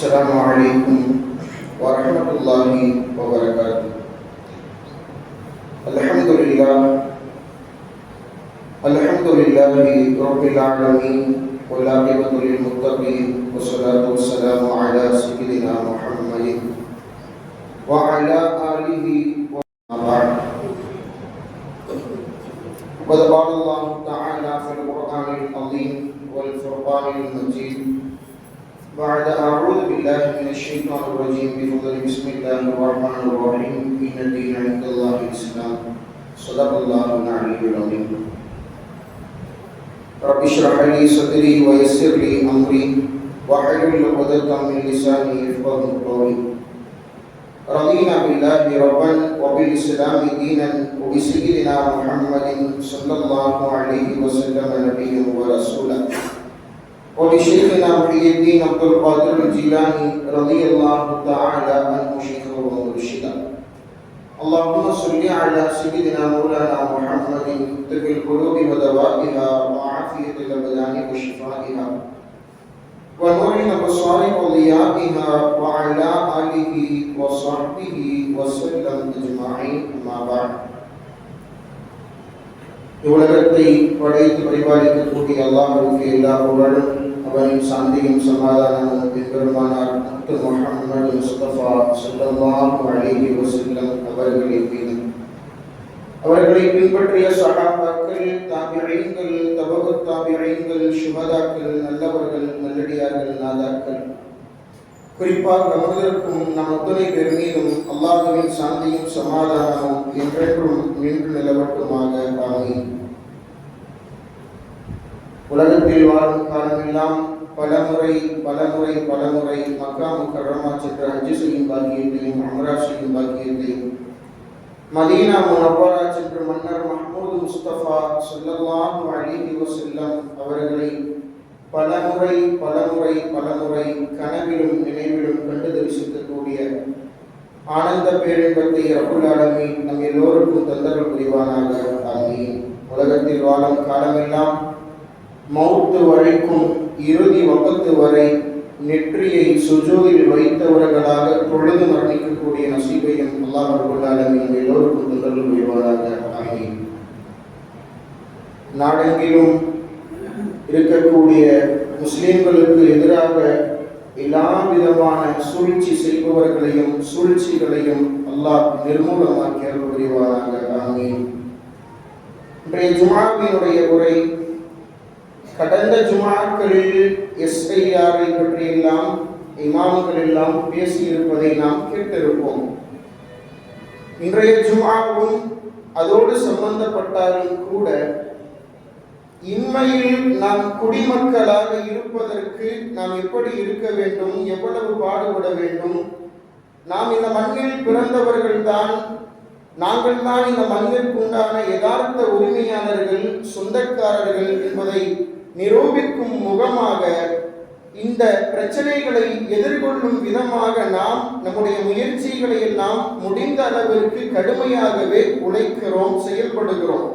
السلام عليكم ورحمة الله وبركاته. الحمد لله الحمد لله رب العالمين والعاقبة للمتقين والصلاة والسلام على سيدنا محمد وعلى آله وصحبه وقد قال الله تعالى في القرآن العظيم والفرقان المجيد بعد أعوذ بالله من الشيطان الرجيم. بفضل بسم الله الرحمن الرحيم. إن الدين عند الله الإسلام. صدق الله العلي العظيم. رب اشرح لي صدري ويسر لي أمري. واحلل عقدة من لساني يفقهوا قولي. رضينا بالله ربا وبالإسلام دينا وبسيدنا محمد صلى الله عليه وسلم نبيا ورسولا. وبشيخنا محي الدين عبد القادر الجيلاني رضي الله تعالى عنه شيخا ومرشدا اللهم صل على سيدنا مولانا محمد طب القلوب ودوائها وعافية الأبدان وشفائها ونور الأبصار وضيائها وعلى آله وصحبه وسلم أجمعين أما بعد இவ்வுலகத்தை படைத்து பரிபாலிக்கக்கூடிய அல்லாஹுக்கு எல்லா புகழும் அவனின் சாந்தியும் சமாதானமும் பெருமானார் முத்து முகமது முஸ்தபா ஸல்லல்லாஹு அலைஹி வஸல்லம் அவர்களின் மீது அவர்களை பின்பற்றிய சகாபாக்கள் தாபிஈன்கள் தபகு தாபிஈன்கள் சுஹதாக்கள் நல்லவர்கள் நல்லடியார்கள் நாதாக்கள். குறிப்பாக நமதற்கும் நம் அத்துணை பேர் மீதும் அல்லாஹுவின் சாந்தியும் சமாதானமும் என்றென்றும் நின்று நிலவட்டுமாக. ஆமீன். உலகத்தில் வாழும் காலமெல்லாம் பலமுறை பலமுறை பலமுறை மக்கா முக்கரமா சென்று அஞ்சு செய்யும் பாக்கியத்தையும் அமரா செய்யும் பாக்கியத்தையும். மதீனா முனவரா சென்று மன்னர் மஹமூது முஸ்தபா ஸல்லல்லாஹு அலைஹி செல்லம் அவர்களை பலமுறை பலமுறை பலமுறை கனவிலும் நினைவிலும் கண்டு தரிசிக்கக்கூடிய ஆனந்த பேரின்பத்தை ரப்புல் ஆலமீன் நம் எல்லோருக்கும் தந்தரல் புரிவானாக. ஆகி உலகத்தில் வாழும் காலமெல்லாம் மௌத்து வரைக்கும் இறுதி வக்கத்து வரை நெற்றியை சுஜூதில் வைத்தவர்களாக தொழுது மரணிக்கக்கூடிய நசீபையும் அல்லாஹ் ரப்புல் எல்லோருக்கும் தந்தரல் புரிவானாக அமையும் நாடெங்கிலும் இருக்கக்கூடிய முஸ்லிம்களுக்கு எதிராக எல்லா விதமான சூழ்ச்சி செய்பவர்களையும் சூழ்ச்சிகளையும் அல்லாஹ் நிர்மூலமாக்கி அருள் புரிவாராக ஆமீன். இன்றைய ஜுமாவினுடைய உரை கடந்த ஜுமாக்களில் எஸ்ஐஆரை பற்றியெல்லாம் இமாம்கள் எல்லாம் பேசியிருப்பதை நாம் கேட்டிருப்போம். இன்றைய ஜுமாவும் அதோடு சம்பந்தப்பட்டாலும் கூட இன்மையில் நாம் குடிமக்களாக இருப்பதற்கு நாம் எப்படி இருக்க வேண்டும் எவ்வளவு பாடுபட வேண்டும்? நாம் இந்த மண்ணில் பிறந்தவர்கள் தான் நாங்கள் தான் இந்த மண்ணிற்கு உண்டான யதார்த்த உரிமையாளர்கள் சொந்தக்காரர்கள் என்பதை நிரூபிக்கும் முகமாக இந்த பிரச்சனைகளை எதிர்கொள்ளும் விதமாக நாம் நம்முடைய முயற்சிகளை எல்லாம் முடிந்த அளவிற்கு கடுமையாகவே உழைக்கிறோம் செயல்படுகிறோம்.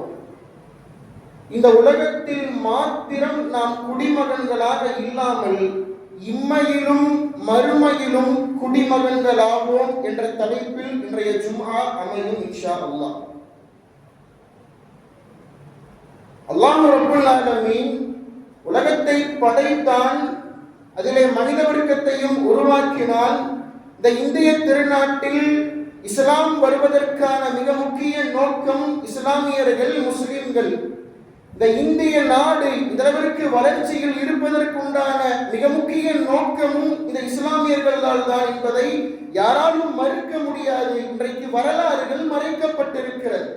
இந்த உலகத்தில் மாத்திரம் நாம் குடிமகன்களாக இல்லாமல் இம்மையிலும் மறுமையிலும் குடிமகன்களாகும் என்ற தலைப்பில் இன்றைய ஜும்ஆ அமையும் இன்ஷா அல்லாஹ். அல்லாஹ் ரபுல் ஆலமீன் உலகத்தை படைத்தான் அதிலே மனித வர்க்கத்தையும் உருவாக்கினால் இந்த இந்திய திருநாட்டில் இஸ்லாம் வருவதற்கான மிக முக்கிய நோக்கம் இஸ்லாமியர்கள் முஸ்லிம்கள். இந்த இந்திய நாடு இதற்கு வளர்ச்சியில் இருப்பதற்குண்டான மிக முக்கிய நோக்கமும் இந்த இஸ்லாமியர்களால் தான் என்பதை யாராலும் மறுக்க முடியாது. இன்றைக்கு வரலாறுகள் மறைக்கப்பட்டிருக்கிறது.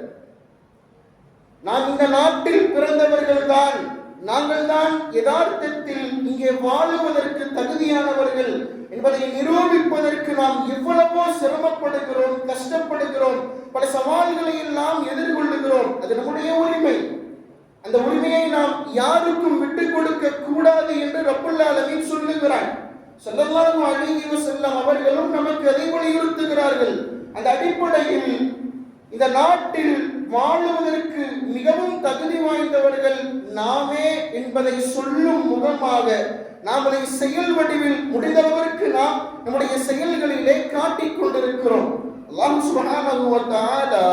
நாம் இந்த நாட்டில் பிறந்தவர்கள் தான் நாங்கள் தான் யதார்த்தத்தில் இங்கே வாழுவதற்கு தகுதியானவர்கள் என்பதை நிரூபிப்பதற்கு நாம் எவ்வளவோ சிரமப்படுகிறோம் கஷ்டப்படுகிறோம் பல சவால்களை எல்லாம் எதிர்கொள்ளுகிறோம். அது நம்முடைய உரிமை. அந்த உரிமையை நாம் யாருக்கும் விட்டு கொடுக்க கூடாது என்று ரப்புல் சொல்லுகிறான். சொல்லலாம் அழகிய செல்லம் அவர்களும் நமக்கு அதை வலியுறுத்துகிறார்கள். அந்த அடிப்படையில் இந்த நாட்டில் வாழுவதற்கு மிகவும் தகுதி வாய்ந்தவர்கள் நாமே என்பதை சொல்லும் முகமாக நாம் அதை செயல் வடிவில் முடிந்தளவிற்கு நாம் நம்முடைய செயல்களிலே காட்டிக் கொண்டிருக்கிறோம் அல்லாஹ் சுப்ஹானஹு வ தஆலா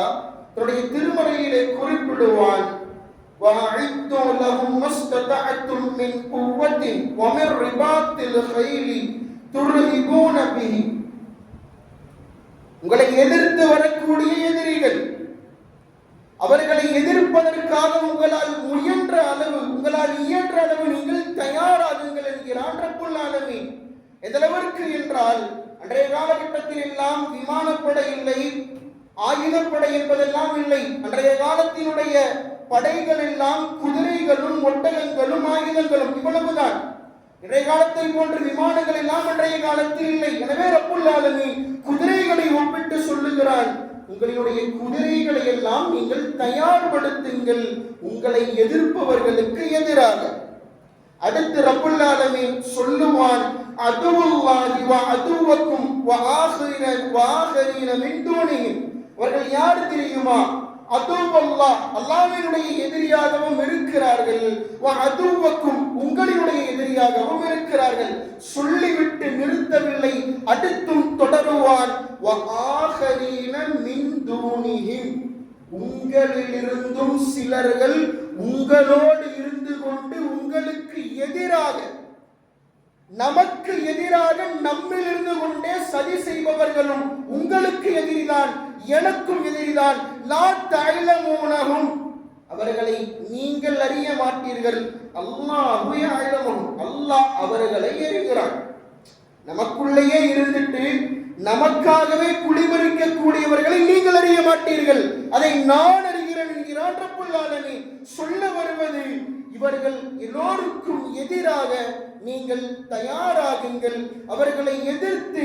தன்னுடைய திருமறையிலே குறிப்பிடுவான் وَأَعِدُّوا لَهُم مَّا اسْتَطَعْتُم مِّن قُوَّةٍ وَمِن رِّبَاطِ الْخَيْلِ تُرْهِبُونَ بِهِ உங்களை எதிர்த்து வரக்கூடிய எதிரிகள் அவர்களை எதிர்ப்பதற்காக உங்களால் முயன்ற அளவு உங்களால் இயன்ற அளவு நீங்கள் தயாராகுங்கள் என்கிறான் ரப்புல் ஆலமீன் எதளவிற்கு என்றால் அன்றைய காலகட்டத்தில் எல்லாம் விமானப்படை இல்லை ஆயுதப்படை என்பதெல்லாம் இல்லை. அன்றைய காலத்தினுடைய படைகள் எல்லாம் குதிரைகளும் ஒட்டகங்களும் ஆயுதங்களும் இவ்வளவுதான். இன்றைய காலத்தை போன்ற விமானங்கள் எல்லாம் அன்றைய காலத்தில் இல்லை. எனவே ரப்புல் ஆலமீன் குதிரைகளை ஒப்பிட்டு சொல்லுகிறான். உங்களுடைய குதிரைகளை எல்லாம் நீங்கள் தயார்படுத்துங்கள். உங்களை எதிர்ப்பவர்களுக்கு எதிராக. அடுத்து ரப்புல் சொல்லுவான் அதுவுல்லாஹி வ அதுவக்கும் வ ஆகிர வ ஆகரீன மின் அவர்கள் யார் தெரியுமா? அதுவல்லா அல்லாவினுடைய எதிரியாகவும் இருக்கிறார்கள். அதுவக்கும் உங்களினுடைய எதிரியாகவும் இருக்கிறார்கள். சொல்லிவிட்டு நிறுத்தவில்லை அடுத்தும் தொடருவான் உங்களிலிருந்தும் சிலர்கள் உங்களோடு இருந்து கொண்டு உங்களுக்கு எதிராக நமக்கு எதிராக நம்மில் இருந்து கொண்டே சதி செய்பவர்களும் உங்களுக்கு எதிரிதான். எனக்கும் எதிரிதான். அவர்களை நீங்கள் அறிய மாட்டீர்கள். அல்லாஹ் அழகும் அல்லாஹ் அவர்களை எறிகிறான். நமக்குள்ளேயே இருந்துட்டு நமக்காகவே குளிமறிக்கக்கூடியவர்களை நீங்கள் அறிய மாட்டீர்கள். அதை நான் அறிகிறேன் என்கிறான் ரப்புல் சொல்ல வருவது இவர்கள் எல்லோருக்கும் எதிராக நீங்கள் தயாராகுங்கள். அவர்களை எதிர்த்து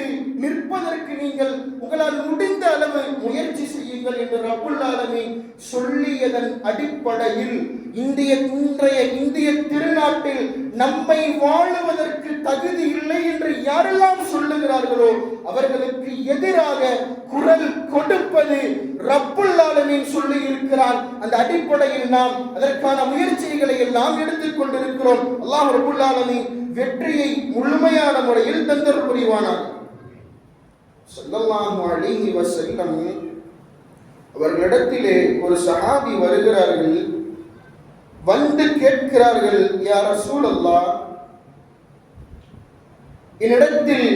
செய்வதற்கு நீங்கள் உங்களால் முடிந்த அளவு முயற்சி செய்யுங்கள் என்று ரப்புல் ஆலமீன் சொல்லியதன் அடிப்படையில் இந்திய இன்றைய இந்திய திருநாட்டில் நம்மை வாழுவதற்கு தகுதி இல்லை என்று யாரெல்லாம் சொல்லுகிறார்களோ அவர்களுக்கு எதிராக குரல் கொடுப்பது ரப்புல் ஆலமீன் சொல்லி இருக்கிறான் அந்த அடிப்படையில் நாம் அதற்கான முயற்சிகளை எல்லாம் எடுத்துக் கொண்டிருக்கிறோம். அல்லாஹ் ரப்புல் ஆலமீன் வெற்றியை முழுமையான முறையில் தந்தர் புரிவானார் சொல்லல்லாஹு அலைஹி வசல்லம் அவர்களிடத்திலே ஒரு சஹாபி வருகிறார்கள். வந்து கேட்கிறார்கள் யார் சூழல்லா என்னிடத்தில்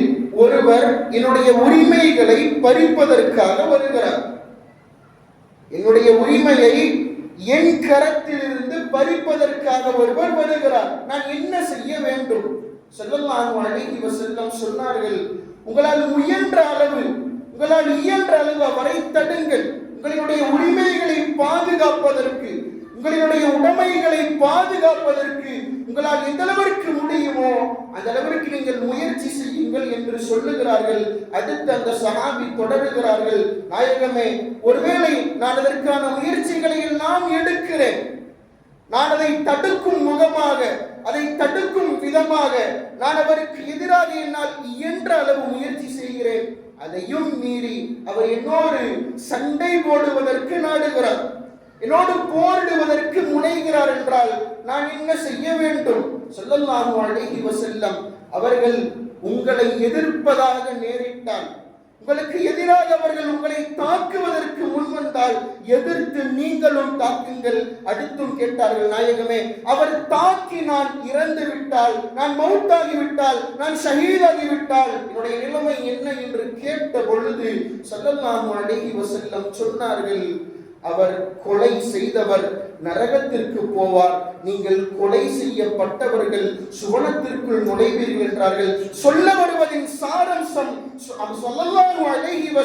ஒருவர் என்னுடைய உரிமைகளை பறிப்பதற்காக வருகிறார். என்னுடைய உரிமையை என் கரத்திலிருந்து பறிப்பதற்காக ஒருவர் வருகிறார். நான் என்ன செய்ய வேண்டும்? செல்லல்லாஹு அலைஹி வசல்லம் சொன்னார்கள் உங்களால் முயன்ற அளவு உங்களால் இயன்ற அளவு அவரை தடுங்கள். உங்களுடைய உரிமைகளை பாதுகாப்பதற்கு உங்களுடைய உடைமைகளை பாதுகாப்பதற்கு உங்களால் எந்த அளவிற்கு முடியுமோ அந்த அளவிற்கு நீங்கள் முயற்சி செய்யுங்கள் என்று சொல்லுகிறார்கள். அடுத்து அந்த சகாபி தொடருகிறார்கள் நாயகமே ஒருவேளை நான் அதற்கான முயற்சிகளை எல்லாம் எடுக்கிறேன். நான் அதை தடுக்கும் முகமாக அதை தடுக்கும் விதமாக நான் அவருக்கு எதிராக என்னால் இயன்ற அளவு முயற்சி செய்கிறேன். அதையும் மீறி அவர் என்னோடு சண்டை போடுவதற்கு நாடுகிறார். என்னோடு போரிடுவதற்கு முனைகிறார் என்றால் நான் என்ன செய்ய வேண்டும்? ஸல்லல்லாஹு அழகி வசல்லம் அவர்கள் உங்களை எதிர்ப்பதாக நேரிட்டான் உங்களுக்கு எதிராக அவர்கள் உங்களை தாக்குவதற்கு முன்வந்தால் எதிர்த்து நீங்களும் தாக்குங்கள். அடுத்தும் கேட்டார்கள் நாயகமே அவர் தாக்கி நான் இறந்து விட்டால் நான் மௌத்தாகி விட்டால் நான் ஷஹீதாகி விட்டால் என்னுடைய நிலைமை என்ன? என்று கேட்ட பொழுது சொல்லலாம் அலைஹி வசல்லம் சொன்னார்கள் அவர் கொலை செய்தவர் நரகத்திற்கு போவார். நீங்கள் கொலை செய்யப்பட்டவர்கள் சுவனத்திற்குள் நுழைவீர்கள் என்றார்கள். சொல்ல வருவதின் சாரம்சம்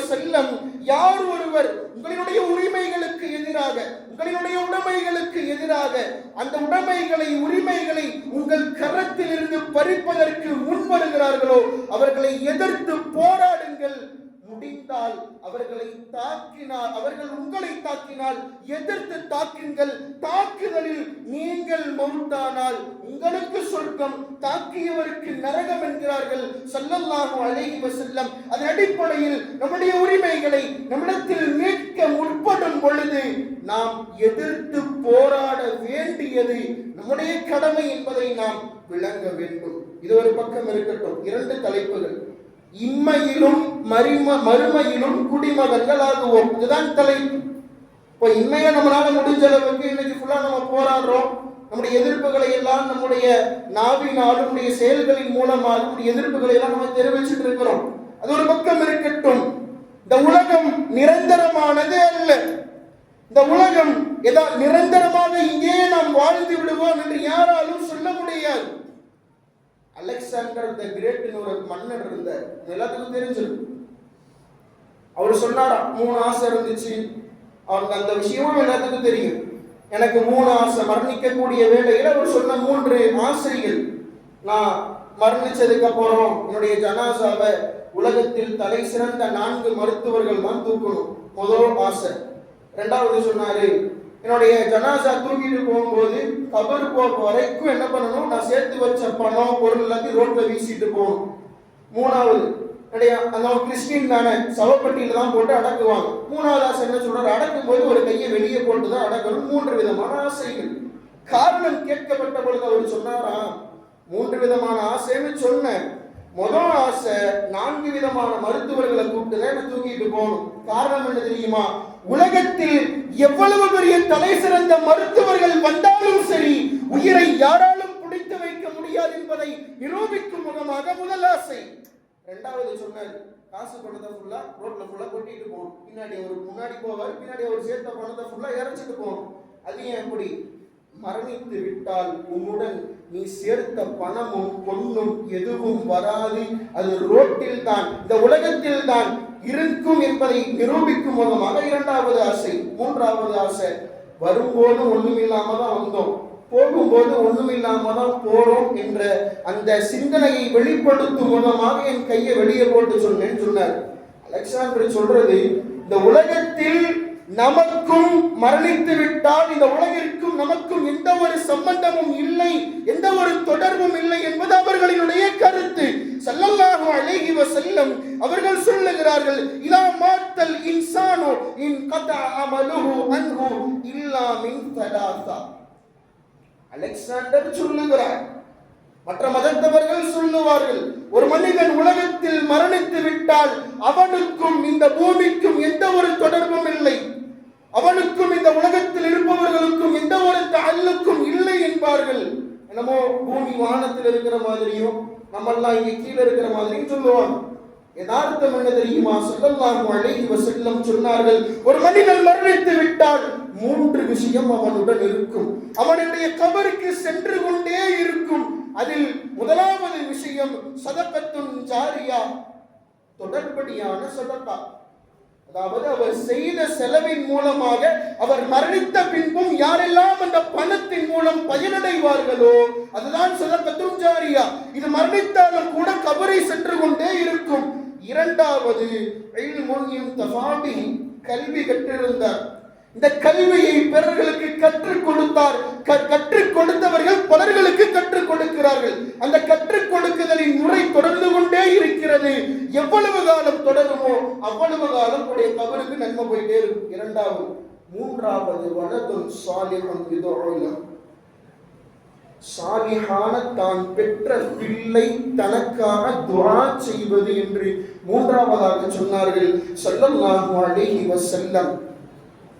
செல்லம் யார் ஒருவர் உங்களுடைய உரிமைகளுக்கு எதிராக உங்களுடைய உடைமைகளுக்கு எதிராக அந்த உடைமைகளை உரிமைகளை உங்கள் கரத்தில் இருந்து பறிப்பதற்கு முன் வருகிறார்களோ அவர்களை எதிர்த்து போராடுங்கள். முடிந்தால் அவர்களை தாக்கினால் அவர்கள் உங்களை தாக்கினால் எதிர்த்து தாக்குங்கள். தாக்குதலில் நீங்கள் மௌத்தானால் உங்களுக்கு சொர்க்கம் தாக்கியவருக்கு நரகம் என்கிறார்கள். ஸல்லல்லாஹு அழகி வசல்லம் அதன் அடிப்படையில் நம்முடைய உரிமைகளை நம்மிடத்தில் மீட்க முற்படும் பொழுது நாம் எதிர்த்து போராட வேண்டியது நம்முடைய கடமை என்பதை நாம் விளங்க வேண்டும். இது ஒரு பக்கம் இருக்கட்டும். இரண்டு தலைப்புகள். இம்மையிலும் மரிம மறுமையிலும் குடிமகன்கள் ஆகுவோம் இதுதான் தலைப்பு. இப்போ இம்மையை நம்மளால முடிஞ்ச அளவுக்கு இன்னைக்கு ஃபுல்லாக நம்ம போராடுறோம். நம்முடைய எதிர்ப்புகளை எல்லாம் நம்முடைய நாவினாலும் நம்முடைய செயல்களின் மூலமாக நம்முடைய எதிர்ப்புகளை எல்லாம் நம்ம தெரிவிச்சுட்டு இருக்கிறோம். அது ஒரு பக்கம் இருக்கட்டும். இந்த உலகம் நிரந்தரமானது அல்ல. இந்த உலகம் ஏதா நிரந்தரமாக இங்கே நாம் வாழ்ந்து விடுவோம் என்று யாராலும் சொல்ல முடியாது. அலெக்சாண்டர் த கிரேட்னு ஒரு மன்னர் இருந்தார். எல்லாத்துக்கும் தெரிஞ்சிருக்கும் அவர் சொன்னார் மூணு ஆசை இருந்துச்சு. அவருக்கு அந்த விஷயமும் எல்லாத்துக்கும் தெரியும். எனக்கு மூணு ஆசை மரணிக்கக்கூடிய வேலையில் அவர் சொன்ன மூன்று ஆசைகள். நான் மரணிச்சதுக்கு அப்புறம் என்னுடைய ஜனாசாவை உலகத்தில் தலை சிறந்த நான்கு மருத்துவர்கள் தான் தூக்கணும். முதல் ஆசை. ரெண்டாவது சொன்னாரு என்னுடைய ஜனாசா தூக்கிட்டு போகும்போது கபர் போக வரைக்கும் என்ன பண்ணணும்? நான் சேர்த்து வச்ச பணம் பொருள் எல்லாத்தையும் ரோட்ல வீசிட்டு போகணும். மூணாவது என்னுடைய அந்த கிறிஸ்டின் தானே சவப்பட்டியில தான் போட்டு அடக்குவாங்க. மூணாவது ஆசை என்ன சொல்றாரு? அடக்கும் போது ஒரு கையை வெளியே போட்டு தான் அடக்கணும். மூன்று விதமான ஆசைகள். காரணம் கேட்கப்பட்ட பொழுது அவர் சொன்னாரா? மூன்று விதமான ஆசைன்னு சொன்னேன். முதல் ஆசை நான்கு விதமான மருத்துவர்களை கூப்பிட்டு தான் தூக்கிட்டு போகணும். காரணம் என்ன தெரியுமா? உலகத்தில் எவ்வளவு பெரிய தலை சிறந்த மருத்துவர்கள் வந்தாலும் சரி உயிரை யாராலும் பிடித்து வைக்க முடியாது என்பதை நிரூபிக்கும் முகமாக முதல் ஆசை. ரெண்டாவது சொன்னார் காசு பணத்தை ஃபுல்லா ரோட்ல ஃபுல்லா கொட்டிட்டு போவோம் பின்னாடி அவர் முன்னாடி போவார் பின்னாடி அவர் சேர்த்த பணத்தை ஃபுல்லா இறைச்சிட்டு போவோம் அது ஏன் எப்படி மரணித்து விட்டால் உன்னுடன் நீ சேர்த்த பணமும் பொண்ணும் எதுவும் வராது. அது ரோட்டில் தான் இந்த உலகத்தில் தான். இருக்கும் என்பதை நிரூபிக்கும் மூலமாக இரண்டாவது ஆசை மூன்றாவது ஆசை. வரும்போது ஒண்ணும் இல்லாம தான் வந்தோம். போகும்போது ஒண்ணும் இல்லாம தான் போறோம் என்ற அந்த சிந்தனையை வெளிப்படுத்தும் மூலமாக என் கையை வெளியே போட்டு சொன்னேன்னு சொன்னார். அலெக்சாண்டர் சொல்றது இந்த உலகத்தில் நமக்கும் மரணித்து விட்டால் இந்த உலகிற்கும் நமக்கும் எந்த ஒரு சம்பந்தமும் இல்லை எந்த ஒரு தொடர்பும் இல்லை என்பது அவர்களினுடைய கருத்து. ஸல்லல்லாஹு அலைஹி வஸல்லம் அவர்கள் சொல்லுகிறார்கள் இதா மாத்தல் இன்சானோ இன் கதா அமலுஹு அன்ஹு இல்லா மின் தலாசா. அலெக்சாண்டர் சொல்லுகிறார். மற்ற மதத்தவர்கள் சொல்லுவார்கள் ஒரு மனிதன் உலகத்தில் மரணித்து விட்டால் அவனுக்கும் இந்த பூமிக்கும் எந்த ஒரு தொடர்பும் இல்லை. அவனுக்கும் இந்த உலகத்தில் இருப்பவர்களுக்கும் எந்த ஒரு அல்லுக்கும் இல்லை என்பார்கள். என்னமோ பூமி வானத்தில் இருக்கிற மாதிரியும் நம்மெல்லாம் இங்க கீழே இருக்கிற மாதிரியும் சொல்லுவாங்க. யதார்த்தம் என்ன தெரியுமா? சொல்லலாம் அழைகி வசல்லம் சொன்னார்கள் ஒரு மனிதன் மரணித்து விட்டால் மூன்று விஷயம் அவனுடன் இருக்கும். அவனுடைய கபருக்கு சென்று கொண்டே இருக்கும். அதில் முதலாவது விஷயம் சதக்கத்துன் ஜாரியா தொடர்படியான சதக்கா. அதாவது அவர் செய்த செலவின் மூலமாக அவர் மரணித்த பின்பும் யாரெல்லாம் அந்த பணத்தின் மூலம் பயனடைவார்களோ அதுதான் சதக்கத்தும் ஜாரியா இது மரணித்தாலும் கூட கபரை சென்று கொண்டே இருக்கும். இரண்டாவது இல்முன் தஃபாபி கல்வி கற்றிருந்தார். இந்த கல்வியை பிறர்களுக்கு கற்றுக் கொடுத்தார். கற்றுக் கொடுத்தவர்கள் பலர்களுக்கு கற்றுக் கொடுக்கிறார்கள். அந்த கற்றுக் கொடுக்குதலின் முறை தொடர்ந்து கொண்டே இருக்கிறது. எவ்வளவு காலம் தொடருமோ அவ்வளவு காலம் உடைய தவறுக்கு நன்மை போயிட்டே இருக்கும். இரண்டாவது மூன்றாவது வலதும் சாலிகம் விதோலம் சாலிகான தான் பெற்ற பிள்ளை தனக்காக துஆ செய்வது என்று மூன்றாவதாக சொன்னார்கள். செல்லம் நாகுவாடே இவ செல்லம்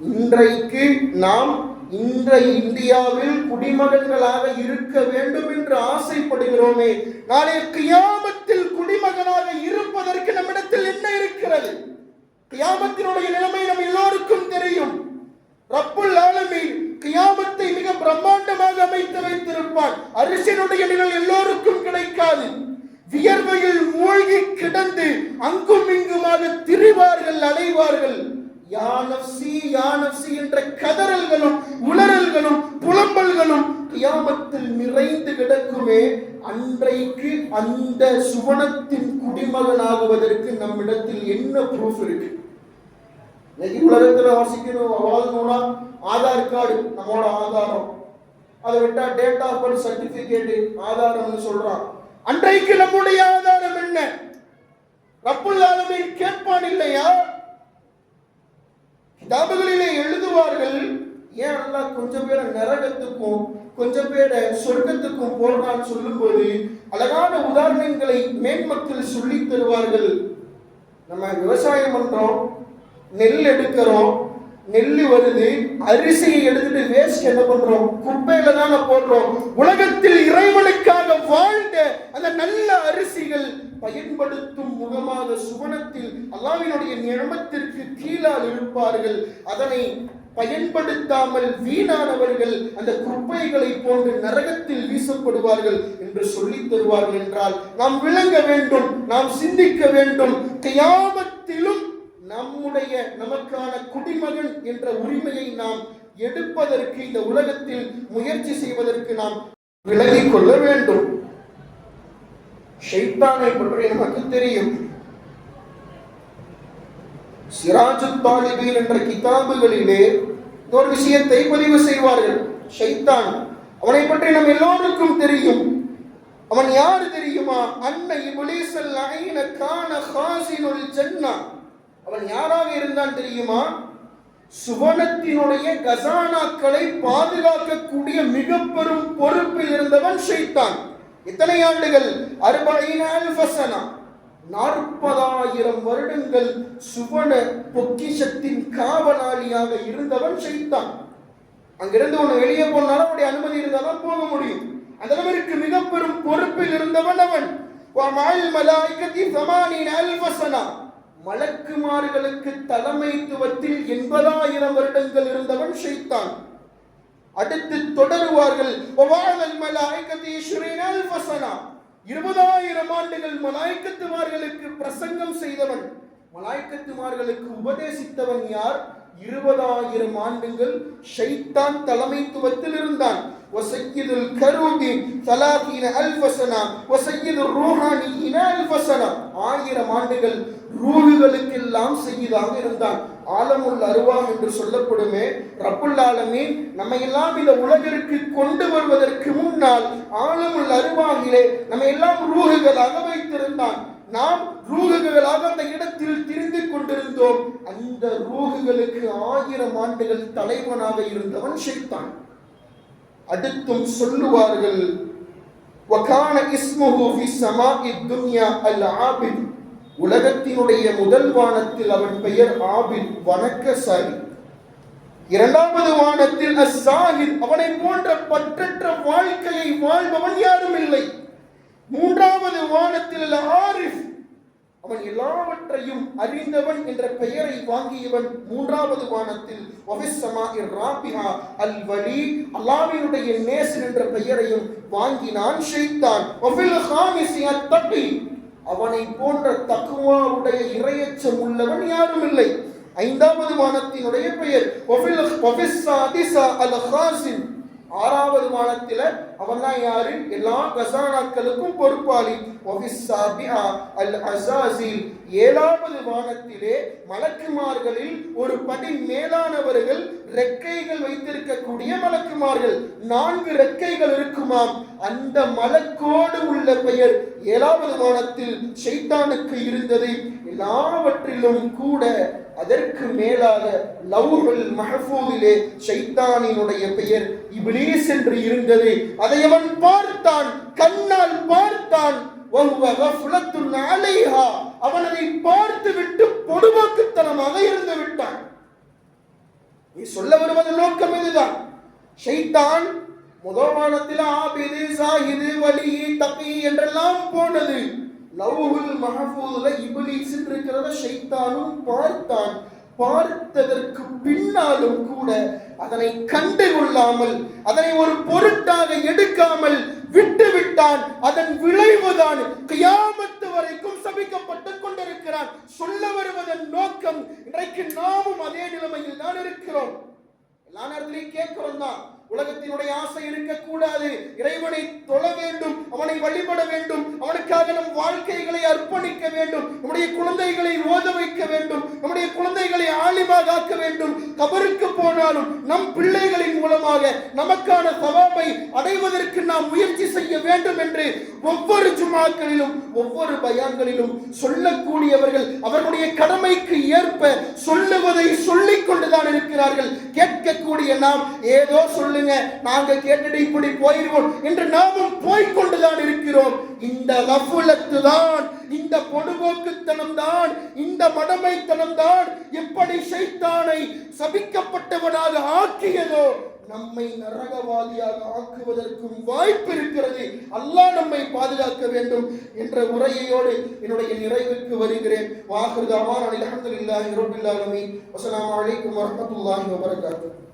இன்றைக்கு நாம் இன்றைய இந்தியாவில் குடிமகன்களாக இருக்க வேண்டும் என்று ஆசைப்படுகிறோமே. நாளைய கியாமத்தில் குடிமகனாக இருப்பதற்கு நம்மிடத்தில் என்ன இருக்கிறது? கியாமத்தினுடைய நிலைமை நம் எல்லோருக்கும் தெரியும் ரப்புல் ஆலமீன் கியாமத்தை மிக பிரம்மாண்டமாக அமைத்து வைத்திருப்பான் அரிசினுடைய நிழல் எல்லோருக்கும் கிடைக்காது வியர்வையில் மூழ்கி கிடந்து அங்கும் இங்குமாக திரிவார்கள் அலைவார்கள் யா நஃப்ஸி யா நஃப்ஸி என்ற கதறல்களும் உளறல்களும் புலம்பல்களும் கியாமத்தில் நிறைந்து கிடக்குமே அன்றைக்கு அந்த சுவனத்தின் குடிமகனாகுவதற்கு நம்மிடத்தில் என்ன ப்ரூஃப் இருக்கு இன்னைக்கு உலகத்துல வாசிக்கணும் வாழணும்னா ஆதார் கார்டு நம்மளோட ஆதாரம். அதை விட்டா டேட் ஆஃப் பர்த் சர்டிபிகேட் ஆதாரம்னு சொல்றான். அன்றைக்கு நம்முடைய ஆதாரம் என்ன? ரப்புல் ஆலமீன் கேட்பான் இல்லையா? கிதாபுகளிலே எழுதுவார்கள் ஏன் எல்லாம் கொஞ்சம் பேரை நரகத்துக்கும் கொஞ்சம் பேரை சொர்க்கத்துக்கும் போடுறான்னு சொல்லும்போது அழகான உதாரணங்களை மேன்மக்கள் சொல்லி தருவார்கள். நம்ம விவசாயம் பண்றோம் நெல் எடுக்கிறோம் நெல் வருது அரிசியை எடுத்துட்டு வேஸ்ட் என்ன பண்றோம்? குப்பையில தானே போடுறோம். உலகத்தில் இறைவனுக்காக வாழ்ந்த அந்த நல்ல அரிசிகள் பயன்படுத்தும் முகமாக சுவனத்தில் அல்லாவினுடைய நியமத்திற்கு கீழால் இருப்பார்கள். அதனை பயன்படுத்தாமல் வீணானவர்கள் அந்த குப்பைகளை போன்று நரகத்தில் வீசப்படுவார்கள் என்று சொல்லித் தருவார்கள் என்றால் நாம் விளங்க வேண்டும் நாம் சிந்திக்க வேண்டும். கியாமத்திலும் நம்முடைய நமக்கான குடிமகன் என்ற உரிமையை நாம் எடுப்பதற்கு இந்த உலகத்தில் முயற்சி செய்வதற்கு நாம் விலகிக் கொள்ள வேண்டும். ஷைத்தானை பற்றி நமக்கு தெரியும். சிராஜு தாலிபீன் என்ற கிதாபுகளிலே ஒரு விஷயத்தை பதிவு செய்வார்கள். ஷைத்தான் அவனை பற்றி நம் எல்லோருக்கும் தெரியும். அவன் யார் தெரியுமா? அன்ன இபுலீசல் ஐன கான ஹாசினுல் ஜன்னா. அவன் யாராக இருந்தான் தெரியுமா? சுவனத்தினுடைய கசானாக்களை பாதுகாக்கக்கூடிய மிக பெரும் பொறுப்பில் இருந்தவன் ஷைத்தான். எத்தனை ஆண்டுகள்? அறுபைன நாற்பதாயிரம் வருடங்கள் சுவன பொக்கிஷத்தின் காவலாளியாக இருந்தவன் ஷைத்தான். அங்கிருந்து ஒன்று வெளியே போனாலும் அவனுடைய அனுமதி இருந்தாலும் போக முடியும். அந்த அளவிற்கு மிக பெரும் பொறுப்பில் இருந்தவன் அவன். وَمَعَ الْمَلَائِكَةِ ثَمَانِينَ أَلْفَ سَنَةٍ மலக்குமார்களுக்கு தலைமைத்துவத்தில் எண்பதாயிரம் வருடங்கள் இருந்தவன் ஷைத்தான் அடுத்து தொடருவார்கள் وَوَعَدَ الْمَلَائِكَةِ عِشْرِينَ أَلْفَ سَنَةٍ இருபதாயிரம் ஆண்டுகள் மலாய்க்கத்துமார்களுக்கு பிரசங்கம் செய்தவன் மலாய்க்கத்துமார்களுக்கு உபதேசித்தவன் யார் இருபதாயிரம் ஆண்டுகள் ஷைத்தான் தலைமைத்துவத்தில் இருந்தான் وسيد الكروب ثلاثين ألف سنة وسيد الروحانيين ألف سنة ஆயிரம் ஆண்டுகள் ரூகுகளுக்கெல்லாம் செய்யதாக இருந்தான். ஆலமுல் அருவாம் என்று சொல்லப்படுமே ரப்புல் ஆலமீன் நம்ம எல்லாம் இந்த உலகிற்கு கொண்டு வருவதற்கு முன்னால் ஆலமுல் அருவாகிலே நம்ம எல்லாம் ரூகுகளாக வைத்திருந்தான். நாம் ரூகுகளாக அந்த இடத்தில் திரிந்து கொண்டிருந்தோம். அந்த ரூகுகளுக்கு ஆயிரம் ஆண்டுகள் தலைவனாக இருந்தவன் ஷைத்தான். அடுத்தும் சொல்லுவார்கள் வகான اسمه في ஸமாஇ துன்யா العابد உலகத்தினுடைய முதல் வானத்தில் அவன் பெயர் ஆபின் வணக்க சரி இரண்டாவது வானத்தில் அஸ்ஸாஹித் அவனை போன்ற பற்றற்ற வாழ்க்கையை வாழ்பவன் யாரும் இல்லை. மூன்றாவது வானத்தில் ஆரிஃப் அவன் எல்லாவற்றையும் அறிந்தவன் என்ற பெயரை வாங்கியவன் மூன்றாவது வானத்தில் ராபிஹா அல் வலி அல்லாவினுடைய நேசன் என்ற பெயரையும் வாங்கினான் ஷெய்தான் அவனை போன்ற தக்குவாவுடைய இரையச்சம் உள்ளவன் யாரும் இல்லை. ஐந்தாவது வானத்தினுடைய பெயர். ஆறாவது வானத்தில அவன் தான் யாரு? எல்லா கசானாக்களுக்கும் பொறுப்பாளி. அல் ஏழாவது வானத்திலே மலக்குமார்களில் ஒரு படி மேலானவர்கள் ரெக்கைகள் வைத்திருக்கக்கூடிய மலக்குமார்கள். நான்கு ரெக்கைகள் இருக்குமாம். அந்த மலக்கோடு நற்பெயர் ஏழாவது வானத்தில் சைத்தானுக்கு இருந்தது. எல்லாவற்றிலும் கூட அதற்கு மேலாக லவுகள் மஹபூதிலே சைத்தானினுடைய பெயர் இபிலீஸ் என்று இருந்தது. அதை அவன் பார்த்தான் கண்ணால் பார்த்தான். அவன் அதை பார்த்து விட்டு பொடுமாக்குத்தனமாக இருந்து விட்டான். நீ சொல்ல வருவது நோக்கம் இதுதான். ஷைத்தான் முதமானத்தில் ஆபிது சாஹிது வலி தப்பி என்றெல்லாம் போனது. லவ்ஹுல் மஹபூதுல இபிலிஸ் இருக்கிறத ஷைத்தானும் பார்த்தான். பார்த்ததற்கு பின்னாலும் கூட அதனை கண்டு கொள்ளாமல் அதனை ஒரு பொருட்டாக எடுக்காமல் விட்டு விட்டான். அதன் விளைவுதான் கியாமத்து வரைக்கும் சபிக்கப்பட்டு கொண்டிருக்கிறான். சொல்ல வருவதன் நோக்கம் இன்றைக்கு நாமும் அதே நிலைமையில் தான் இருக்கிறோம். எல்லா நேரத்திலையும் கேட்கிறோம் தான். உலகத்தினுடைய ஆசை இருக்கக்கூடாது. இறைவனை தொழ வேண்டும் அவனை வழிபட வேண்டும் அவனுக்காக நம் வாழ்க்கைகளை அர்ப்பணிக்க வேண்டும் நம்முடைய குழந்தைகளை ஓத வைக்க வேண்டும் நம்முடைய குழந்தைகளை ஆலிமாக ஆக்க வேண்டும். கபருக்கு போனாலும் நம் பிள்ளைகளின் மூலமாக நமக்கான சவாபை அடைவதற்கு நாம் முயற்சி செய்ய வேண்டும் என்று ஒவ்வொரு ஜுமாக்களிலும் ஒவ்வொரு பயான்களிலும் சொல்லக்கூடியவர்கள் அவர்களுடைய கடமைக்கு ஏற்ப சொல்லுவதை சொல்லிக் கொண்டுதான் இருக்கிறார்கள். கேட்கக்கூடிய நாம் ஏதோ சொல்லு சொல்லுங்க நாங்கள் கேட்டுட்டு இப்படி போயிருவோம் என்று நாமும் போய்கொண்டுதான் இருக்கிறோம். இந்த லஃபுலத்து தான் இந்த பொடுபோக்குத்தனம் தான் இந்த மடமைத்தனம் தான் எப்படி சைத்தானை சபிக்கப்பட்டவனாக ஆக்கியதோ நம்மை நரகவாதியாக ஆக்குவதற்கும் வாய்ப்பு இருக்கிறது. அல்லாஹ் நம்மை பாதுகாக்க வேண்டும் என்ற உரையோடு என்னுடைய நிறைவுக்கு வருகிறேன். வாஹிருதாவான் அலமதுல்லாஹி ரபில் ஆலமீன். வஸலாமு அலைக்கும் வரஹ்மத்துல்லாஹி வபரகாத்துஹு.